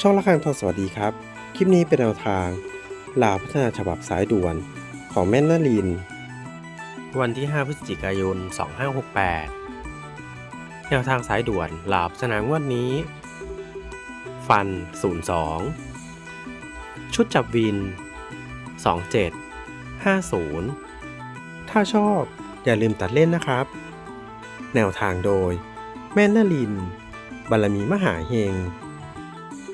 ช่องละครังทองสวัสดีครับ คลิปนี้เป็นแนวทางลาวพัฒนาฉบับสายด่วนของแม่นนาลิน วันที่ 5 พฤศจิกายน 2568 แนวทางสายด่วนลาวพัฒนางวดนี้ ฟัน 02 ชุดจับวิน 27 50 ถ้าชอบอย่าลืมตัดเล่นนะครับ แนวทางโดย แม่นนาลิน บารมีมหาเฮง